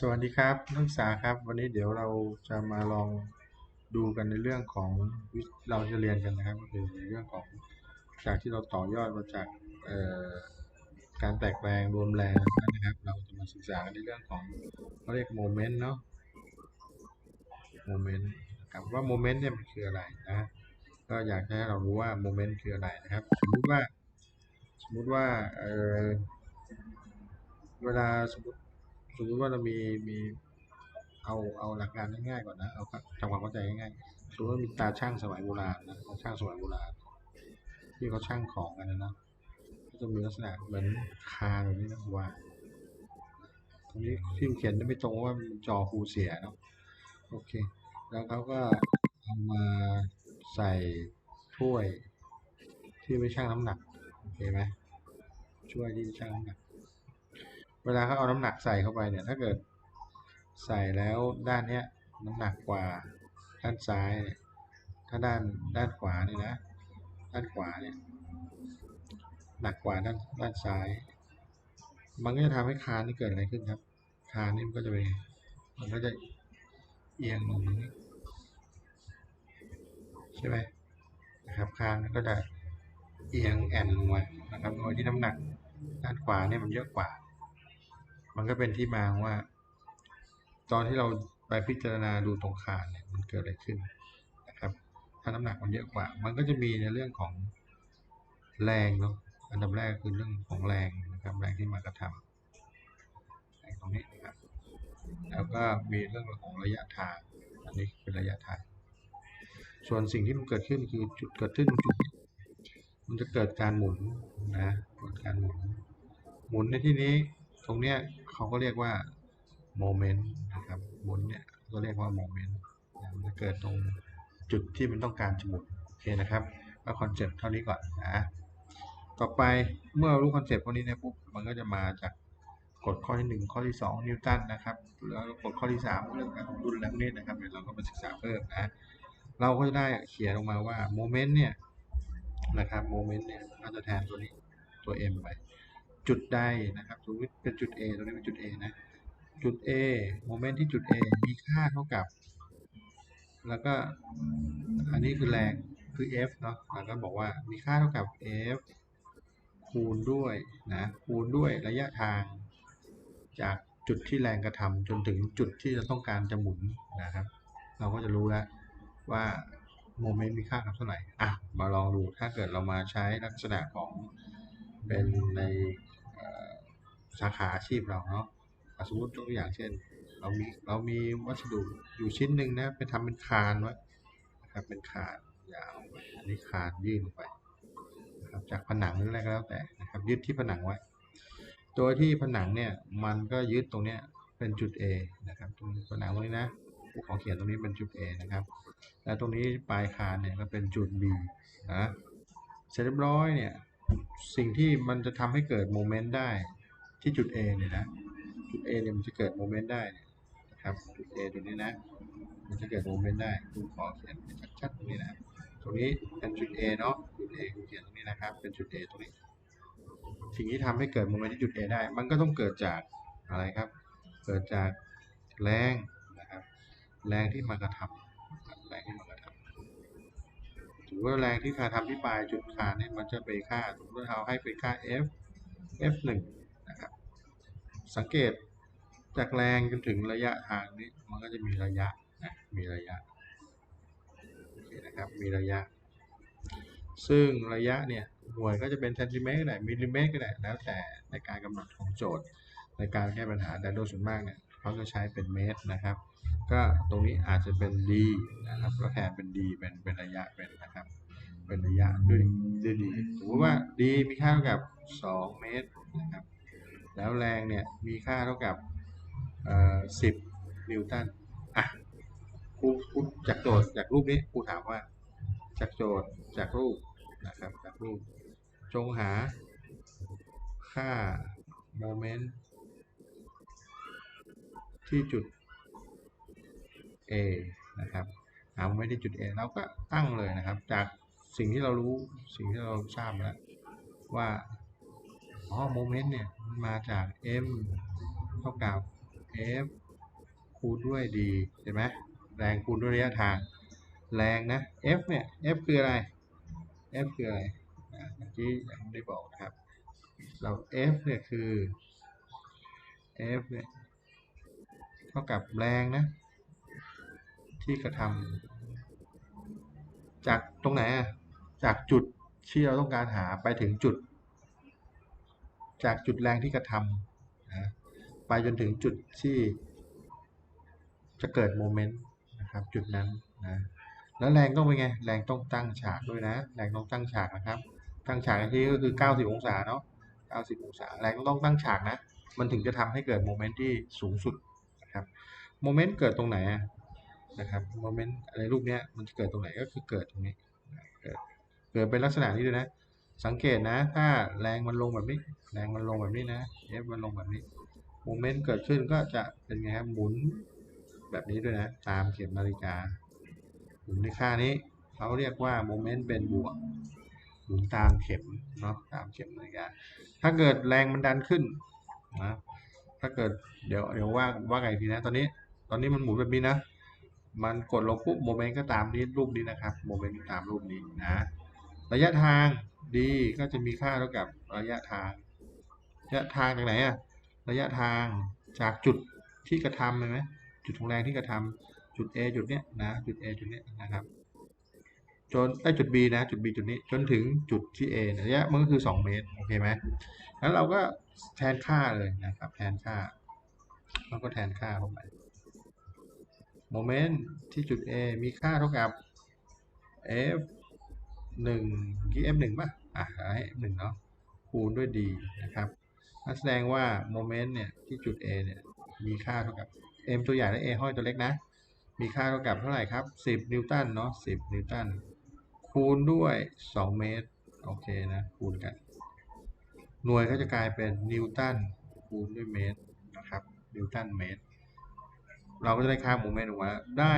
สวัสดีครับนักศึกษาครับ วันนี้เดี๋ยวเราจะมาลองดูกันในเรื่องของวิเราจะเรียนกันนะครับก็คือในเรื่องของจากที่เราต่อยอดมาจากการแตกแรงรวมแรงนะครับ เราจะมาศึกษากันในเรื่องของเขาเรียกโมเมนต์เนาะโมเมนต์นะครับว่าโมเมนต์เนี่ยมันคืออะไรนะก็อยากให้เรารู้ว่าโมเมนต์คืออะไรนะครับ สมมุติว่าสมมุติว่าเเวลาสมมติ สมมติว่าเรามีมีเอาเอาหลักการง่ายๆก่อนนะเอาทำความเข้าใจง่ายๆสมมติว่ามีตาช่างสมัยโบราณนะช่างสมัยโบราณที่เขาช่างของกันนะเนาะก็จะมีลักษณะเหมือนคาแบบนี้นะว่าตรงนี้ที่เขียนไม่ตรงว่าจอครูเสียเนาะโอเค แล้วเขาก็เอามาใส่ถ้วยที่ไม่ชั่งน้ำหนักโอเคไหมช่วยที่ชั่งน้ำหนัก เวลาเขาเอาน้ำหนักใส่เข้าไปเนี่ย ถ้าเกิดใส่แล้วด้านเนี้ยน้ำหนักกว่าด้านซ้ายเนี่ยถ้าด้านด้านขวานี่นะ ด้านขวาเนี่ยหนักกว่าด้านด้านซ้าย มันก็จะทำให้คานนี่เกิดอะไรขึ้นครับ คานนี่มันก็จะไปมันก็จะเอียงลงนี้ใช่ไหมนะครับคานมันก็จะเอียงแอนลงมานะครับโดยที่น้ำหนักด้านขวาเนี่ยมันเยอะกว่า มันก็เป็นที่มาว่า ตอนที่เราไปพิจารณาดูตรงคานเนี่ยมันเกิดอะไรขึ้นนะครับ ถ้าน้ำหนักมันเยอะกว่า มันก็จะมีในเรื่องของแรงเนาะอันดับแรกคือเรื่องของแรงนะครับแรงที่มากระทำแรงตรงนี้นะครับ แล้วก็มีเรื่องของระยะทางอันนี้เป็นระยะทางส่วนสิ่งที่มันเกิดขึ้นคือจุดเกิดขึ้นจุดมันจะเกิดการหมุนนะเกิดการหมุน หมุนในที่นี้ตรงเนี้ย เขาก็เรียกว่าโมเมนต์นะครับหมุนเนี่ยก็เรียกว่าโมเมนต์มันจะเกิดตรงจุดที่มันต้องการจะหมุนโอเคนะครับก็คอนเซ็ปต์เท่านี้ก่อนนะต่อไปเมื่อรู้คอนเซ็ปต์พวกนี้เนี่ยปุ๊บมันก็จะมาจากกฎข้อที่หนึ่งข้อที่สองนิวตันนะครับแล้วกฎข้อที่สามเรื่องการดุลแรงนิดนะครับเดี๋ยวเราก็มาศึกษาเพิ่มนะเราก็จะได้เขียนออกมาว่าโมเมนต์เนี่ยนะครับโมเมนต์เนี่ยก็จะแทนตัวนี้ตัว m ไป จุดใดนะครับสมมติเป็นจุด A ตรงนี้เป็นจุด A นะ จุด A โมเมนต์ที่จุด A มีค่าเท่ากับ แล้วก็อันนี้คือแรงคือ F เนาะแล้วก็บอกว่ามีค่าเท่ากับ F คูณด้วยนะคูณด้วยระยะทางจากจุดที่แรงกระทำจนถึงจุดที่เราต้องการจะหมุนนะครับ เราก็จะรู้แล้วว่าโมเมนต์มีค่าเท่าไหร่อะมาลองดูถ้าเกิดเรามาใช้ลักษณะของเป็นใน สาขาอาชีพเราเนาะสมมติตัวอย่างเช่น เรามีเรามีวัสดุอยู่ชิ้นหนึ่งนะไปทำเป็นคานไว้นะครับเป็นคานยาวไปอันนี้คานยื่นไปนะครับจากผนังหรืออะไรก็แล้วแต่นะครับ ยึดที่ผนังไว้โดยที่ผนังเนี่ยมันก็ยึดตรงเนี้ยเป็นจุด A นะครับตรงผนังตรงนี้นะผู้ขอเขียนตรงนี้เป็นจุด A นะครับ แล้วตรงนี้ปลายคานเนี่ยก็เป็นจุด B นะเสร็จเรียบร้อยเนี่ยสิ่งที่มันจะทำให้เกิดโมเมนต์ได้ ที่จุด A เนี่ยนะ จุด A เนี่ยมันจะเกิดโมเมนต์ได้นะครับ จุด A ตรงนี้นะ มันจะเกิดโมเมนต์ได้คุณขอเขียนชัดๆตรงนี้นะ ตรงนี้เป็นจุด A เนาะ จุด A คุณเขียนตรงนี้นะครับ เป็นจุด A ตรงนี้ สิ่งที่ทำให้เกิดโมเมนต์ที่จุด A ได้ มันก็ต้องเกิดจากอะไรครับ เกิดจากแรงนะครับ แรงที่มากระทำแรงที่มากระทำถือว่าแรงที่คาทำที่ปลายจุดคาเนี่ยมันจะเป็นค่าสมมติเราให้เป็นค่า f f1 นะครับ สังเกตจากแรงจนถึงระยะทางนี้มันก็จะมีระยะนะมีระยะโอเคนะครับมีระยะ ซึ่งระยะเนี่ยหน่วยก็จะเป็นเซนติเมตรก็ได้มิลลิเมตรก็ได้แล้วแต่ในการกำหนดของโจทย์ ในการแก้ปัญหาแต่โดยส่วนมากเนี่ยเขาจะใช้เป็นเมตรนะครับ ก็ตรงนี้อาจจะเป็น d นะครับก็แทนเป็น d เป็นเป็นระยะเป็นนะครับเป็นระยะด้วยด้วย d สมมติว่า d มีค่าเท่ากับ 2 เมตรนะครับ แล้วแรงเนี่ยมีค่าเท่ากับเอ่อ10นิวตันอะครูครูจากโจทย์จากรูปนี้ครูถามว่า จากโจทย์จากรูปนะครับจากรูป จงหาค่าโมเมนต์ที่จุด A นะครับหาโมเมนต์ที่จุด A แล้วก็ตั้งเลยนะครับ จากสิ่งที่เรารู้สิ่งที่เราทราบแล้วว่า อ๋อโมเมนต์เนี่ยมันมาจาก m เท่ากับ f คูณด้วย d เห็นไหมแรงคูณด้วยระยะทาง แรงนะ F เนี่ย F คืออะไร F คืออะไรเมื่อกี้ยังไม่ได้บอกนะครับ เรา F เนี่ยคือ F เนี่ยเท่ากับแรงนะ ที่กระทำจากตรงไหนอะจากจุดที่เราต้องการหาไปถึงจุด จากจุดแรงที่กระทำนะไปจนถึงจุดที่จะเกิดโมเมนต์นะครับจุดนั้นนะแล้วแรงต้องเป็นไงแรงต้องตั้งฉากด้วยนะ แรงต้องตั้งฉากนะครับ ตั้งฉากที่ก็คือ 90 องศาเนาะ 90 องศาแรงต้องตั้งฉากนะ มันถึงจะทำให้เกิดโมเมนต์ที่สูงสุดนะครับโมเมนต์เกิดตรงไหนนะครับโมเมนต์ในรูปเนี้ยมันจะเกิดตรงไหนก็คือเกิดตรงนี้เกิดเกิดเป็นลักษณะนี้ด้วยนะ สังเกตนะ ถ้าแรงมันลงแบบนี้ แรงมันลงแบบนี้นะ F มันลงแบบนี้โมเมนต์เกิดขึ้นก็จะเป็นไงครับหมุนแบบนี้ด้วยนะ ตามเข็มนาฬิกา หมุนในค่านี้เขาเรียกว่าโมเมนต์เป็นบวกหมุนตามเข็มเนาะตามเข็มนาฬิกาถ้าเกิดแรงมันดันขึ้นนะถ้าเกิดเดี๋ยวเดี๋ยวว่าว่าไงทีนะตอนนี้ ตอนนี้มันหมุนแบบนี้นะ มันกดลงปุ๊บโมเมนต์ก็ตามนี้รูปนี้นะครับโมเมนต์ตามรูปนี้นะ ระยะทาง d ก็จะมีค่าเท่ากับระยะทางระยะทางจากไหนอะระยะทางจากจุดที่กระทำเห็นไหมจุดของแรงที่กระทำจุด A จุดเนี้ยนะจุด A จุดเนี้ยนะครับ จนได้จุด B นะ จุด B จุดนี้จนถึงจุดที่ A เอระยะมันก็คือ 2 เมตรโอเคไหมแล้วเราก็แทนค่าเลยนะครับ แทนค่าเราก็แทนค่าเข้าไปโมเมนต์ที่จุด A มีค่าเท่ากับ F หนึ่งกี่ F หนึ่งป่ะ อะให้ F หนึ่งเนาะคูณด้วย D นะครับแสดงว่าโมเมนต์เนี่ยที่จุด A เนี่ยมีค่าเท่ากับ M ตัวใหญ่และ A ห้อยตัวเล็กนะ มีค่าเท่ากับเท่าไหร่ครับ 10 นิวตันเนาะ10 นิวตันคูณด้วย 2 เมตร โอเคนะ คูณกัน หน่วยก็จะกลายเป็นนิวตันคูณด้วยเมตรนะครับ นิวตันเมตร เราก็จะได้ค่าโมเมนต์ออกมาได้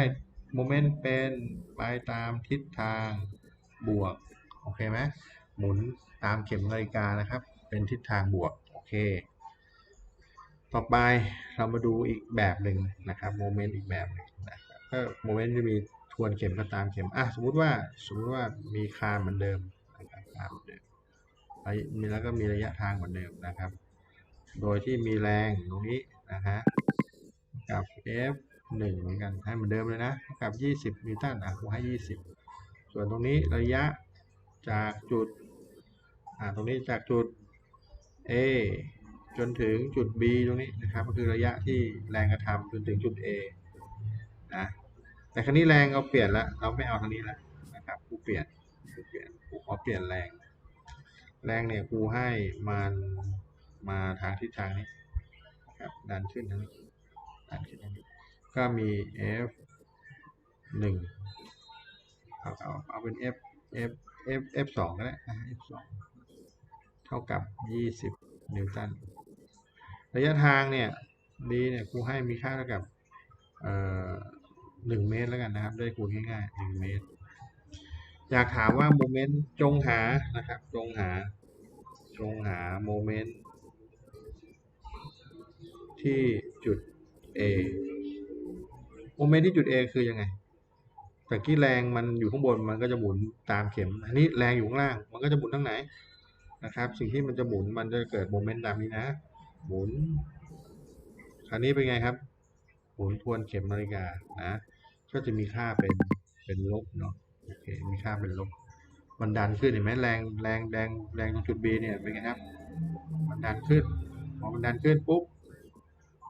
โมเมนต์เป็นไปตามทิศทาง บวกโอเคไหมหมุนตามเข็มนาฬิกานะครับ เป็นทิศทางบวกโอเค ต่อไปเรามาดูอีกแบบหนึ่งนะครับโมเมนต์อีกแบบหนึ่งนะครับก็โมเมนต์จะมีทวนเข็มก็ตามเข็มอะสมมุติว่าสมมติว่ามีคานเหมือนเดิมคานเหมือนเดิมมีแล้วก็มีระยะทางเหมือนเดิมนะครับ โดยที่มีแรงตรงนี้นะฮะกับ F หนึ่งเหมือนกันให้เหมือนเดิมเลยนะกับ 20นิวตันอะผมให้ 20 ส่วนตรงนี้ระยะจากจุดตรงนี้จากจุด A จนถึงจุด B ตรงนี้นะครับก็คือระยะที่แรงกระทำจนถึงจุด A นะแต่ครั้นี้แรงเราเปลี่ยนแล้วเราไม่เอาทางนี้แล้วนะครับกูเปลี่ยนกูเปลี่ยนกูขอเปลี่ยนแรง แรงเนี่ยกูให้มันมาทางทิศทางนี้นะครับดันขึ้นทางนี้ดันขึ้นทางนี้ก็มี F หนึ่ง เอาเอาเอาเป็น F F F F สองก็ได้ F สองเท่ากับ20นิวตัน ระยะทางเนี่ย d เนี่ยครูให้มีค่าเท่ากับเอ่อหนึ่งเมตรแล้วกันนะครับ ได้วยคูณง่ายๆหนึ่งเมตร อยากถามว่าโมเมนต์จงหานะครับ จงหา จงหาโมเมนต์ที่จุด A โมเมนต์ที่จุด A คือยังไง แต่กี้แรงมันอยู่ข้างบนมันก็จะหมุนตามเข็ม อันนี้แรงอยู่ข้างล่างมันก็จะหมุนทั้งไหนนะครับ สิ่งที่มันจะหมุนมันจะเกิดโมเมนต์ตามนี้นะ หมุนคราวนี้เป็นไงครับ หมุนทวนเข็มนาฬิกานะ ก็จะมีค่าเป็นเป็นลบเนาะโอเคมีค่าเป็นลบมันดันขึ้นเห็นไหมแรงแรงแรงแรงตรงจุด B เนี่ยเป็นไงครับมันดันขึ้นพอมันดันขึ้นปุ๊บ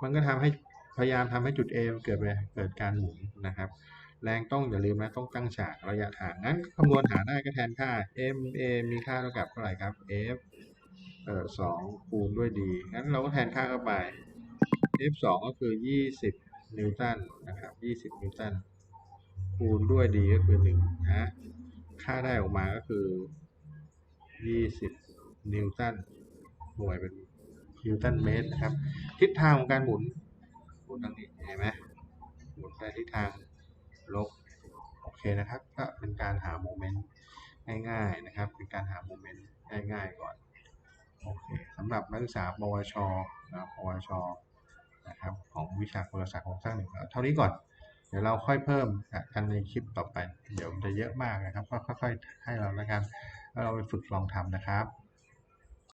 มันก็ทำให้พยายามทำให้จุด A เกิดไปเกิดการหมุนนะครับ แรงต้องอย่าลืมนะต้องตั้งฉากระยะทางงั้นคำนวณหาได้ก็แทนค่า m a มีค่าเท่ากับเท่าไหร่ครับ f เอ่อสองคูณด้วย d งั้นเราก็แทนค่าเข้าไป f สองก็คือ20นิวตันนะครับ20นิวตันคูณด้วย d ก็คือ1นะค่าได้ออกมาก็คือ20นิวตันหน่วยเป็นนิวตันเมตรนะครับ ทิศทางของการหมุนหมุนทางนี้เห็นไหมหมุนไปทิศทาง ลบโอเคนะครับ ก็เป็นการหาโมเมนต์ง่ายๆนะครับ เป็นการหาโมเมนต์ง่ายๆก่อนโอเคสำหรับนักศึกษาปวชนะปวชนะครับของวิชาโทรศัพท์ของสร้างหนึ่งเท่านี้ก่อน เดี๋ยวเราค่อยเพิ่มกันในคลิปต่อไป เดี๋ยวมันจะเยอะมากนะครับ ก็ค่อยๆให้เราแล้วกันแล้เราไปฝึกลองทำนะครับ